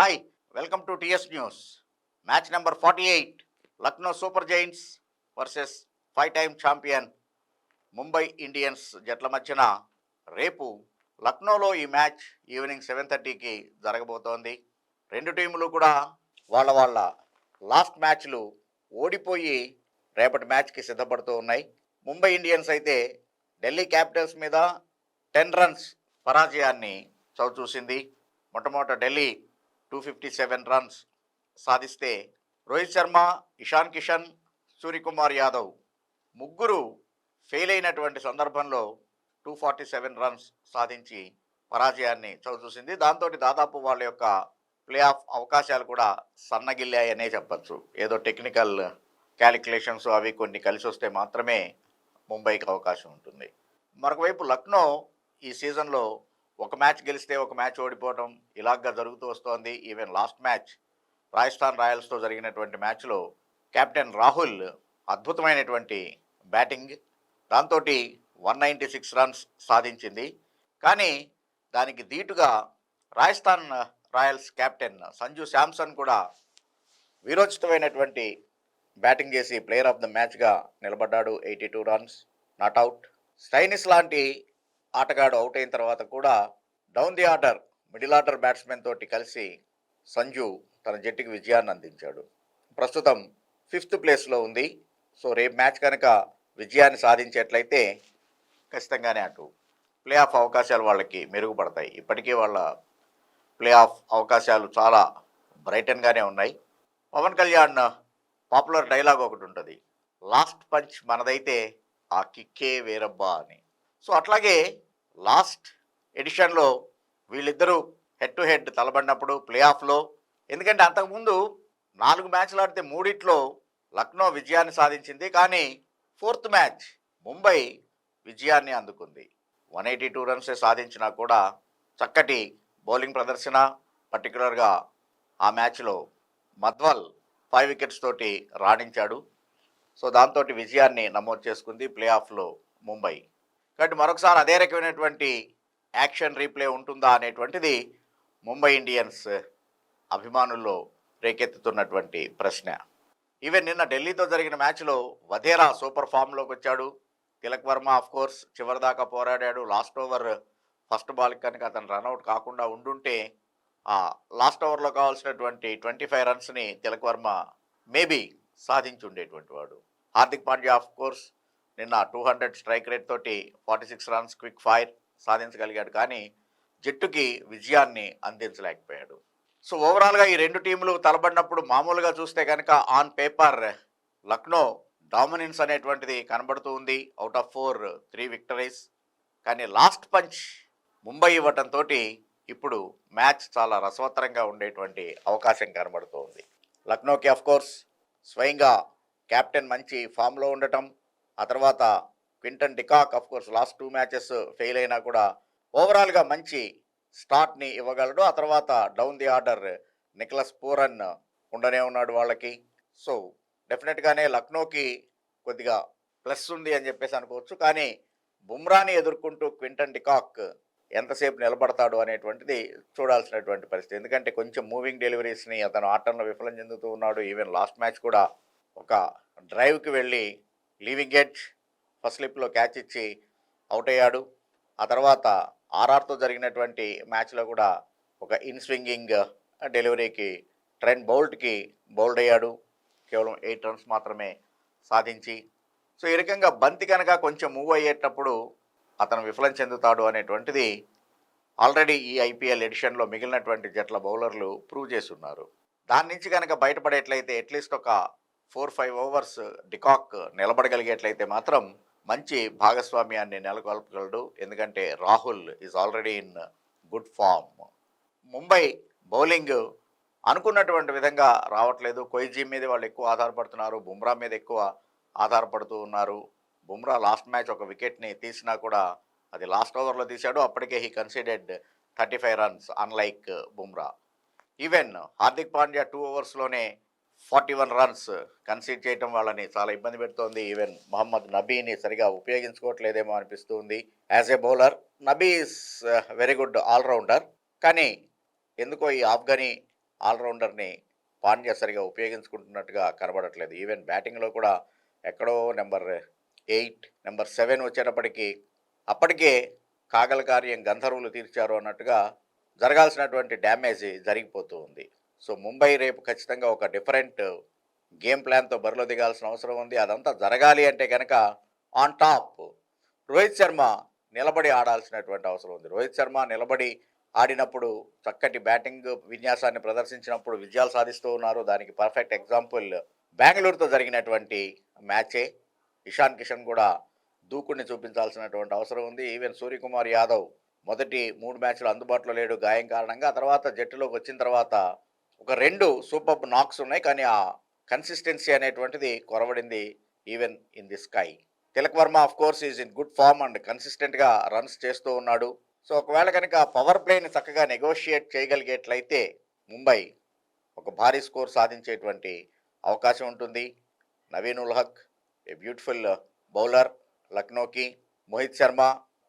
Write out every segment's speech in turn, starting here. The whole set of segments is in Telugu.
Hi welcome to TS news match number forty eight Lucknow Super Giants versus five time champion Mumbai Indians జట్ల మధ్యన. రేపు లక్నోలో ఈ మ్యాచ్ ఈవినింగ్ సెవెన్ థర్టీకి జరగబోతోంది. రెండు టీములు కూడా వాళ్ళ వాళ్ళ లాస్ట్ మ్యాచ్లు ఓడిపోయి రేపటి మ్యాచ్కి సిద్ధపడుతూ ఉన్నాయి. ముంబై ఇండియన్స్ అయితే ఢిల్లీ క్యాపిటల్స్ మీద టెన్ రన్స్ పరాజయాన్ని చవిచూసింది. మొట్టమొదట Delhi two fifty seven runs సాధిస్తే రోహిత్ శర్మ ఇషాన్ కిషన్ సూర్యకుమార్ యాదవ్ ముగ్గురు ఫెయిల్ అయినటువంటి సందర్భంలో టూ ఫార్టీ సెవెన్ రన్స్ సాధించి పరాజయాన్ని చవిచూసింది. దాంతో దాదాపు వాళ్ళ యొక్క ప్లే ఆఫ్ అవకాశాలు కూడా సన్నగిల్లాయనే చెప్పచ్చు. ఏదో టెక్నికల్ క్యాలిక్యులేషన్స్ అవి కొన్ని కలిసి వస్తే మాత్రమే ముంబైకి అవకాశం ఉంటుంది. మరొకవైపు లక్నో ఈ సీజన్లో ఒక మ్యాచ్ గెలిస్తే ఒక మ్యాచ్ ఓడిపోవడం ఇలాగా జరుగుతూ వస్తోంది. ఈవెన్ లాస్ట్ మ్యాచ్ రాజస్థాన్ రాయల్స్తో జరిగినటువంటి మ్యాచ్లో కెప్టెన్ రాహుల్ అద్భుతమైనటువంటి బ్యాటింగ్ దాంతో వన్ నైంటీ సిక్స్ రన్స్ సాధించింది. కానీ దానికి ధీటుగా రాజస్థాన్ రాయల్స్ కెప్టెన్ సంజు శాంసన్ కూడా వీరోచితమైనటువంటి బ్యాటింగ్ చేసి ప్లేయర్ ఆఫ్ ద మ్యాచ్గా నిలబడ్డాడు. Eighty two runs not out Stoinis లాంటి ఆటగాడు అవుట్ అయిన తర్వాత కూడా down the order middle order batsmen తోటి కలిసి సంజు తన జట్టుకి విజయాన్ని అందించాడు. ప్రస్తుతం ఫిఫ్త్ ప్లేస్లో ఉంది. సో రేపు మ్యాచ్ కనుక విజయాన్ని సాధించేట్లయితే ఖచ్చితంగానే అటు ప్లే ఆఫ్ అవకాశాలు వాళ్ళకి మెరుగుపడతాయి. ఇప్పటికీ వాళ్ళ ప్లే ఆఫ్ అవకాశాలు చాలా బ్రైటన్గానే ఉన్నాయి. పవన్ కళ్యాణ్ పాపులర్ డైలాగ్ ఒకటి ఉంటుంది. లాస్ట్ పంచ్ మనదైతే ఆ కిక్కే వేరబ్బా అని. సో అట్లాగే లాస్ట్ ఎడిషన్లో వీళ్ళిద్దరూ హెడ్ టు హెడ్ తలబడినప్పుడు ప్లే ఆఫ్లో ఎందుకంటే అంతకుముందు నాలుగు మ్యాచ్లు ఆడితే మూడిట్లో లక్నో విజయాన్ని సాధించింది. కానీ ఫోర్త్ మ్యాచ్ ముంబై విజయాన్ని అందుకుంది. వన్ ఎయిటీ టూ రన్సే సాధించినా కూడా చక్కటి బౌలింగ్ ప్రదర్శన పర్టికులర్గా ఆ మ్యాచ్లో మధ్వల్ ఫైవ్ వికెట్స్ తోటి రాణించాడు. సో దాంతో విజయాన్ని నమోదు చేసుకుంది ప్లే ఆఫ్లో ముంబై. కాబట్టి మరొకసారి అదే రకమైనటువంటి యాక్షన్ రీప్లే ఉంటుందా అనేటువంటిది ముంబై ఇండియన్స్ అభిమానుల్లో రేకెత్తుతున్నటువంటి ప్రశ్న. ఈవెన్ నిన్న ఢిల్లీతో జరిగిన మ్యాచ్లో వధేరా సూపర్ ఫామ్లోకి వచ్చాడు. తిలక్ వర్మ ఆఫ్ కోర్స్ చివరిదాకా పోరాడాడు. లాస్ట్ ఓవర్ ఫస్ట్ బాల్ కనుక అతను రన్అట్ కాకుండా ఉండుంటే ఆ లాస్ట్ ఓవర్లో కావాల్సినటువంటి ట్వంటీ ఫైవ్ రన్స్ని తిలక్ వర్మ మేబీ సాధించి ఉండేటువంటి వాడు. హార్దిక్ పాండ్యా ఆఫ్ కోర్స్ నిన్న టూ హండ్రెడ్ స్ట్రైక్ రేట్ తోటి forty six runs quick fire సాధించగలిగాడు. కానీ జట్టుకి విజయాన్ని అందించలేకపోయాడు. సో ఓవరాల్గా ఈ రెండు టీంలు తలబడినప్పుడు మామూలుగా చూస్తే కనుక ఆన్ పేపర్ లక్నో డామినెన్స్ అనేటువంటిది కనబడుతూ ఉంది. Out of four three victories కానీ లాస్ట్ పంచ్ ముంబై ఇవ్వటంతో ఇప్పుడు మ్యాచ్ చాలా రసవత్తరంగా ఉండేటువంటి అవకాశం కనబడుతూ ఉంది. లక్నోకి అఫ్ కోర్స్ స్వయంగా కెప్టెన్ మంచి ఫామ్లో ఉండటం ఆ తర్వాత Quinton de Kock of course last two matches fail అయినా కూడా ఓవరాల్గా మంచి స్టార్ట్ని ఇవ్వగలడు. ఆ తర్వాత down the order Nicholas Pooran ఉండనే ఉన్నాడు వాళ్ళకి. సో డెఫినెట్గానే లక్నోకి కొద్దిగా ప్లస్ ఉంది అని చెప్పేసి అనుకోవచ్చు. కానీ బుమ్రాని ఎదుర్కొంటూ క్వింటన్ డికాక్ ఎంతసేపు నిలబడతాడు అనేటువంటిది చూడాల్సినటువంటి పరిస్థితి. ఎందుకంటే కొంచెం మూవింగ్ డెలివరీస్ని అతను ఆటంలో విఫలం చెందుతూ ఉన్నాడు. ఈవెన్ లాస్ట్ మ్యాచ్ కూడా ఒక డ్రైవ్కి వెళ్ళి లీవింగ్ ఎడ్జ్ ఫస్ట్ స్లిప్లో క్యాచ్ ఇచ్చి అవుట్ అయ్యాడు. ఆ తర్వాత ఆర్ఆర్తో జరిగినటువంటి మ్యాచ్లో కూడా ఒక ఇన్ స్వింగింగ్ డెలివరీకి ట్రెండ్ బౌల్ట్కి బౌల్డ్ అయ్యాడు. కేవలం ఎయిట్ రన్స్ మాత్రమే సాధించి. సో ఈ రకంగా బంతి కనుక కొంచెం మూవ్ అయ్యేటప్పుడు అతను విఫలం చెందుతాడు అనేటువంటిది ఆల్రెడీ ఈ ఐపీఎల్ ఎడిషన్లో మిగిలినటువంటి జట్ల బౌలర్లు ప్రూవ్ చేసి ఉన్నారు దాని నుంచి కనుక బయటపడేట్లయితే అట్లీస్ట్ ఒక four five overs de Kock నిలబడగలిగేట్లయితే మాత్రం మంచి భాగస్వామ్యాన్ని నెలకొల్పగలడు. ఎందుకంటే Rahul is already in good form Mumbai bowling అనుకున్నటువంటి విధంగా రావట్లేదు. కొయిజీ మీద వాళ్ళు ఎక్కువ ఆధారపడుతున్నారు. బుమ్రా మీద ఎక్కువ ఆధారపడుతూ ఉన్నారు. బుమ్రా లాస్ట్ మ్యాచ్ ఒక వికెట్ని తీసినా కూడా అది లాస్ట్ ఓవర్లో తీశాడు. అప్పటికే he considered thirty five runs unlike Bumrah. Even Hardik Pandya two ఓవర్స్లోనే forty one runs కన్సీడ్ చేయటం వాళ్ళని చాలా ఇబ్బంది పెడుతోంది. ఈవెన్ మహమ్మద్ నబీని సరిగా ఉపయోగించుకోవట్లేదేమో అనిపిస్తుంది. As a bowler Nabi is very good all rounder కానీ ఎందుకో ఈ ఆఫ్ఘనీ ఆల్రౌండర్ని పాండ్య సరిగా ఉపయోగించుకుంటున్నట్టుగా కనబడట్లేదు. ఈవెన్ బ్యాటింగ్లో కూడా ఎక్కడో నెంబర్ ఎయిట్ నెంబర్ సెవెన్ వచ్చేటప్పటికి అప్పటికే కాగల కార్యం గంధర్వులు తీర్చారు అన్నట్టుగా జరగాల్సినటువంటి డ్యామేజ్ జరిగిపోతూ ఉంది సో ముంబై రేపు ఖచ్చితంగా ఒక డిఫరెంట్ గేమ్ ప్లాన్తో బరిలో దిగాల్సిన అవసరం ఉంది. అదంతా జరగాలి అంటే కనుక ఆన్ టాప్ రోహిత్ శర్మ నిలబడి ఆడాల్సినటువంటి అవసరం ఉంది. రోహిత్ శర్మ నిలబడి ఆడినప్పుడు చక్కటి బ్యాటింగ్ విన్యాసాన్ని ప్రదర్శించినప్పుడు విజయాలు సాధిస్తూ ఉన్నారు. దానికి పర్ఫెక్ట్ ఎగ్జాంపుల్ బెంగళూరుతో జరిగినటువంటి మ్యాచే ఇషాన్ కిషన్ కూడా దూకుడిని చూపించాల్సినటువంటి అవసరం ఉంది. ఈవెన్ సూర్యకుమార్ యాదవ్ మొదటి మూడు మ్యాచ్లు అందుబాటులో లేడు గాయం కారణంగా. తర్వాత జట్టులోకి వచ్చిన తర్వాత ఒక రెండు సూపర్ నాక్స్ ఉన్నాయి కానీ ఆ కన్సిస్టెన్సీ అనేటువంటిది కొరవడింది even in the SKY. Tilak Varma of course is in good form and కన్సిస్టెంట్గా రన్స్ చేస్తూ ఉన్నాడు. సో ఒకవేళ కనుక పవర్ ప్లేని చక్కగా నెగోషియేట్ చేయగలిగేట్లయితే ముంబై ఒక భారీ స్కోర్ సాధించేటువంటి అవకాశం ఉంటుంది. Naveen ul Haq a beautiful bowler లక్నోకి. Mohit Sharma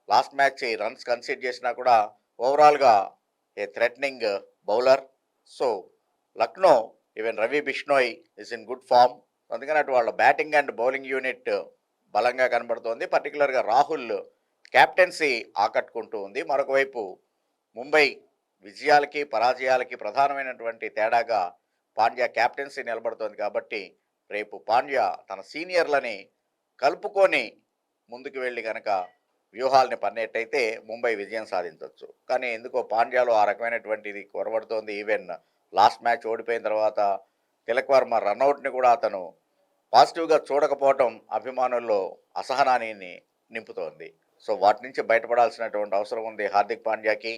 last match runs concede చేసినా కూడా ఓవరాల్గా a threatening bowler so Lucknow even Ravi Bishnoi is in good form అందుకని అటు వాళ్ళ బ్యాటింగ్ అండ్ బౌలింగ్ యూనిట్ బలంగా కనబడుతోంది. పర్టికులర్గా రాహుల్ క్యాప్టెన్సీ ఆకట్టుకుంటూ ఉంది. మరొకవైపు ముంబై విజయాలకి పరాజయాలకి ప్రధానమైనటువంటి తేడాగా పాండ్యా క్యాప్టెన్సీ నిలబడుతోంది కాబట్టి రేపు పాండ్యా తన సీనియర్లని కలుపుకొని ముందుకు వెళ్ళి కనుక వ్యూహాల్ని పన్నేట్టయితే ముంబై విజయం సాధించవచ్చు కానీ ఎందుకో పాండ్యాలో ఆ రకమైనటువంటిది కొరబడుతోంది. ఈవెన్ లాస్ట్ మ్యాచ్ ఓడిపోయిన తర్వాత తిలక్ వర్మ రన్అట్ని కూడా అతను పాజిటివ్గా చూడకపోవటం అభిమానుల్లో అసహనాన్ని నింపుతోంది. సో వాటి నుంచి బయటపడాల్సినటువంటి అవసరం ఉంది హార్దిక్ పాండ్యాకి.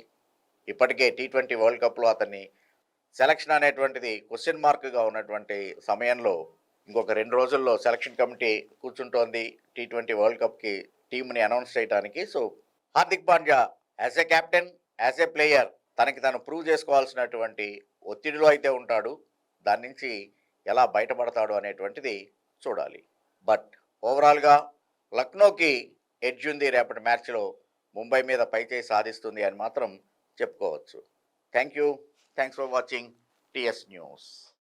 ఇప్పటికే టీ ట్వంటీ వరల్డ్ కప్లో అతన్ని సెలక్షన్ అనేటువంటిది క్వశ్చన్ మార్క్గా ఉన్నటువంటి సమయంలో ఇంకొక రెండు రోజుల్లో సెలక్షన్ కమిటీ కూర్చుంటోంది టీ ట్వంటీ వరల్డ్ కప్కి టీంని అనౌన్స్ చేయడానికి so Hardik Pandya as a captain as a player తనకి తను ప్రూవ్ చేసుకోవాల్సినటువంటి ఒత్తిడిలో అయితే ఉంటాడు దాని నుంచి ఎలా బయటపడతాడు అనేటువంటిది చూడాలి. బట్ ఓవరాల్గా లక్నోకి ఎడ్జ్ ఉంది రేపటి మ్యాచ్లో ముంబై మీద పైచేయి సాధిస్తుంది అని మాత్రం చెప్పుకోవచ్చు. Thank you thanks for watching TS news.